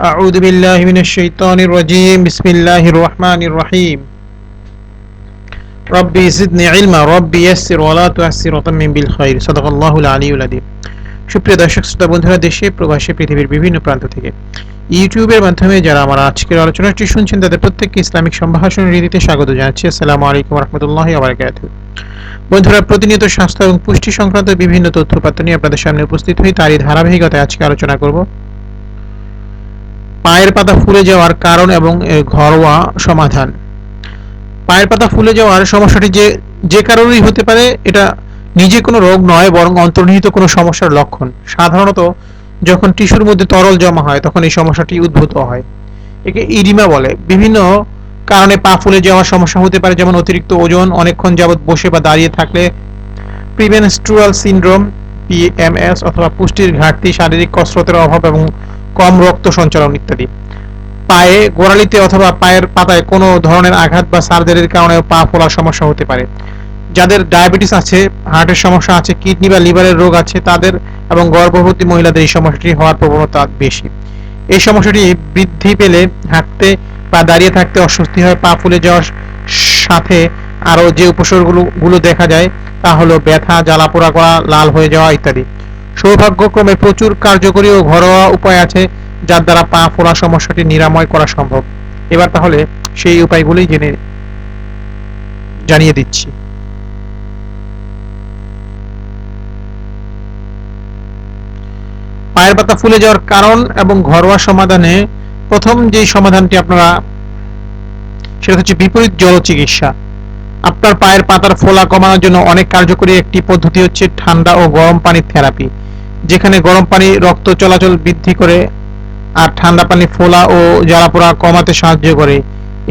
أعوذ بالله من الشيطان الرجيم بسم الله الرحمن الرحيم ربي زدني علما ربي يسر ولا تعسر وتمم بالخير صدق الله العلي العظيم সুপ্রিয় দর্শক শ্রোতা বন্ধুরা দেশে প্রবাসী পৃথিবীর বিভিন্ন প্রান্ত থেকে ইউটিউবের মাধ্যমে যারা আমার আজকের আলোচনাটি শুনছেন তাদের প্রত্যেককে ইসলামিক সম্ভাষণ রীতিতে স্বাগত জানাচ্ছি আসসালামু আলাইকুম রহমতুল্লাহ আবরকাত বন্ধুরা প্রতিনিয়ত স্বাস্থ্য এবং পুষ্টি সংক্রান্ত বিভিন্ন তথ্যপাত্র নিয়ে আপনাদের সামনে উপস্থিত হই তারই ধারাবাহিকতায় আজকে আলোচনা করব পায়ের পাতা ফুলে যাওয়ার কারণ এবং এর ঘরোয়া সমাধান। পায়ের পাতা ফুলে যাওয়ার সমস্যাটি যে যে কারণেই হতে পারে, এটা নিজে কোনো রোগ নয়, বরং অন্তর্নিহিত কোনো সমস্যার লক্ষণ। সাধারণত যখন টিস্যুর মধ্যে তরল জমা হয়, তখন এই সমস্যাটি উদ্ভূত হয়। একে ইডিমা বলে। বিভিন্ন কারণে পা ফুলে যাওয়ার সমস্যা হতে পারে, যেমন অতিরিক্ত ওজন, অনেকক্ষণ যাবৎ বসে বা দাঁড়িয়ে থাকলে প্রিভেনস্ট্রুয়াল সিনড্রোম পিএমএস অথবা পুষ্টির ঘাটতি, শারীরিক কসরতের অভাব এবং কম রক্ত সঞ্চালন ইত্যাদি। পায়ে, গোড়ালিতে অথবা পায়ের পাতায় কোনো ধরনের আঘাত বা সার্জারির কারণে পা ফোলার সমস্যা হতে পারে। যাদের ডায়াবেটিস আছে, হার্টের সমস্যা আছে, কিডনি বা লিভারের রোগ আছে, তাদের এবং গর্ভবতী মহিলাদের এই সমস্যাটি হওয়ার প্রবণতা বেশি। এই সমস্যাটি বৃদ্ধি পেলে হাঁটতে বা দাঁড়িয়ে থাকতে অস্বস্তি হয়, পা ফুলে যাওয়ার সাথে আরও যে উপসর্গগুলো, গুলো দেখা যায় তা হলো ব্যথা, জ্বালাপোড়া করা, লাল হয়ে যাওয়া ইত্যাদি। সৌভাগ্যক্রমে প্রচুর কার্যকরী ও ঘরোয়া উপায় আছে, যার দ্বারা পা ফোলা সমস্যাটি নিরাময় করা সম্ভব। এবার তাহলে সেই উপায়গুলি জেনে জানিয়ে দিচ্ছি। পায়ের পাতা ফুলে যাওয়ার কারণ এবং ঘরোয়া সমাধানে প্রথম যে সমাধানটি আপনারা, সেটা হচ্ছে বিপরীত জল চিকিৎসা আপনার পায়ের পাতার ফোলা কমানোর জন্য অনেক কার্যকরী একটি পদ্ধতি হচ্ছে ঠান্ডা ও গরম পানির থেরাপি, যেখানে গরম পানি, রক্ত চলাচল বৃদ্ধি করে আর ঠান্ডা পানি ফোলা ও জ্বালাপোড়া কমাতে সাহায্য করে।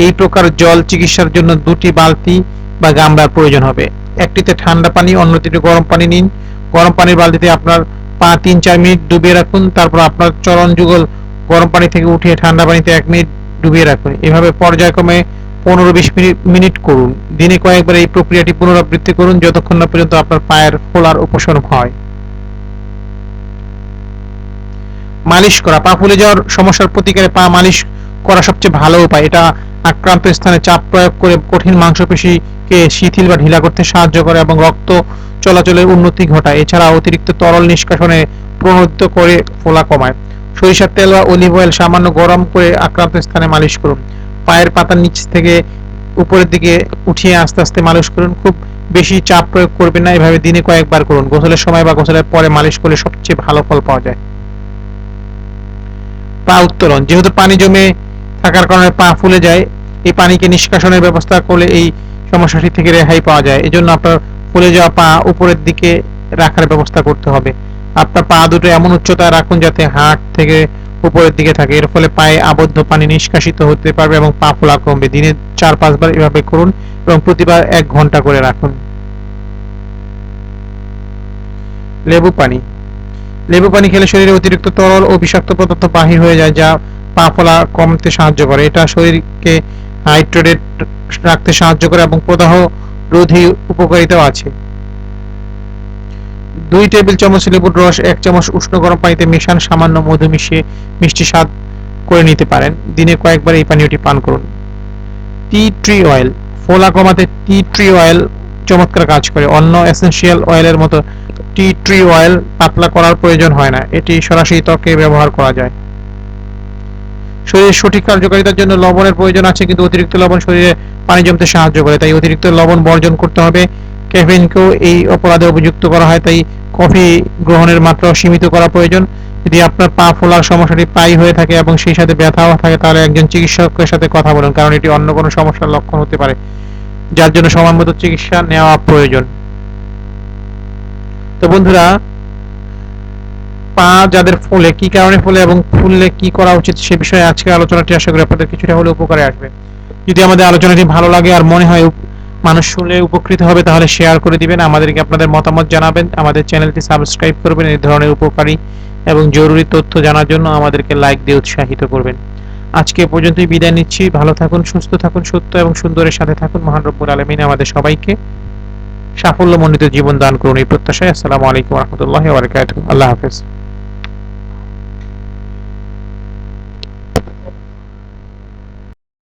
এই প্রকার জল চিকিৎসার জন্য দুটি বালতি বা গামলার প্রয়োজন হবে। একটিতে ঠান্ডা পানি, অন্যটিতে গরম পানি নিন। গরম পানির বালতিতে আপনার পা তিন চার মিনিট ডুবিয়ে রাখুন। তারপর আপনার চরণ যুগল গরম পানি থেকে উঠিয়ে ঠান্ডা পানিতে এক মিনিট ডুবিয়ে রাখুন। এভাবে পর্যায়ক্রমে পনেরো বিশ মিনিট মিনিট করুন। দিনে কয়েকবার এই প্রক্রিয়াটি পুনরাবৃত্তি করুন, যতক্ষণ না পর্যন্ত আপনার পায়ের ফোলার উপশম হয়। মালিশ করা। পা ফুলে যাওয়ার সমস্যার প্রতিকারে পা মালিশ করা সবচেয়ে ভালো উপায়। এটা আক্রান্ত স্থানে চাপ প্রয়োগ করে কঠিন মাংসপেশিকে শিথিল বা ঢিলা করতে সাহায্য করে এবং রক্ত চলাচলের উন্নতি ঘটায়। এছাড়া অতিরিক্ত তরল নিষ্কাশনে প্রণোদিত করে ফোলা কমায়। সরিষার তেল বা অলিভ অয়েল সামান্য গরম করে আক্রান্ত স্থানে মালিশ করুন। পায়ের পাতার নিচ থেকে উপরের দিকে উঠিয়ে আস্তে আস্তে মালিশ করুন। খুব বেশি চাপ প্রয়োগ করবেন না, এভাবে দিনে কয়েকবার করুন। গোসলের সময় বা গোসলের পরে মালিশ করলে সবচেয়ে ভালো ফল পাওয়া যায়। পা উত্তোলন। যেহেতু পানি জমে থাকার কারণে পা ফুলে যায়, এই পানিকে নিষ্কাশনের ব্যবস্থা করলে এই সমস্যাটি থেকে রেহাই পাওয়া যায়। এজন্য আপনার ফুলে যাওয়া পা উপরের দিকে রাখার ব্যবস্থা করতে হবে। আপনার পা দুটো এমন উচ্চতায় রাখুন যাতে হাট থেকে উপরের দিকে থাকে। এর ফলে পায়ে আবদ্ধ পানি নিষ্কাশিত হতে পারবে এবং পা ফোলা কমবে দিনে চার পাঁচবার এভাবে করুন এবং প্রতিবার এক ঘণ্টা করে রাখুন। লেবু পানি। লেবু পানি খেলে শরীরে অতিরিক্ত তরল ও বিষাক্ত পদার্থ বাহির হয়ে যায়, যা পা ফোলা কমতে সাহায্য করে। এটা শরীরকে হাইড্রেটেড রাখতে সাহায্য করে এবং প্রদাহ রোধী উপকারিতাও আছে। দুই টেবিল চামচ লেবুর রস, এক চামচ উষ্ণ গরম পানিতে মেশান, সামান্য মধু মিশিয়ে মিষ্টি স্বাদ করে নিতে পারেন। দিনে কয়েকবার এই পানীয়টি পান করুন। টি ট্রি অয়েল, ফোলা কমাতে টি ট্রি অয়েল চমৎকার কাজ করে। অন্য এসেনশিয়াল অয়েলের মতো টি ট্রি অয়েল পাতলা করার প্রয়োজন হয় না। এটি সরাসরি ত্বকে ব্যবহার করা যায়। শরীরের সঠিক কার্যকারিতার জন্য লবণের প্রয়োজন আছে, কিন্তু অতিরিক্ত লবণ শরীরে পানি জমতে সাহায্য করে। তাই অতিরিক্ত লবণ বর্জন করতে হবে। ক্যাফেইনকেও এই অপরাধে অভিযুক্ত করা হয়, তাই কফি গ্রহণের মাত্রা সীমিত করা প্রয়োজন। যদি আপনার পা ফোলার সমস্যাটি পাই হয়ে থাকে এবং সেই সাথে ব্যথাও থাকে, তাহলে একজন চিকিৎসকের সাথে কথা বলুন, কারণ এটি অন্য কোনো সমস্যার লক্ষণ হতে পারে, যার জন্য সময়মতো চিকিৎসা নেওয়া প্রয়োজন। তো বন্ধুরা, পা যাদের ফুলে, কি কারণে ফুলে এবং ফুললে কি করা উচিত সে বিষয়ে আজকে আলোচনাটি আশা করি আপনাদের কিছুটা হলে উপকারে আসবে। যদি আমাদের আলোচনাটি ভালো লাগে আর মনে হয় মানুষ শুনলে উপকৃত হবে, তাহলে শেয়ার করে দিবেন। আমাদেরকে আপনাদের মতামত জানাবেন। আমাদের চ্যানেলটি সাবস্ক্রাইব করবেন এই ধরনের উপকারী এবং জরুরি তথ্য জানার জন্য আমাদেরকে লাইক দিয়ে উৎসাহিত করবেন। আজকে পর্যন্তই বিদায় নিচ্ছি। ভালো থাকুন, সুস্থ থাকুন, সত্য এবং সুন্দরের সাথে থাকুন। মহান রব্বুল আলমিন আমাদের সবাইকে সাফল্যমণ্ডিত জীবন দান করুন এই প্রত্যাশায়। আসসালামু আলাইকুম রহমতুল্লাহ আল্লাহ হাফেজ।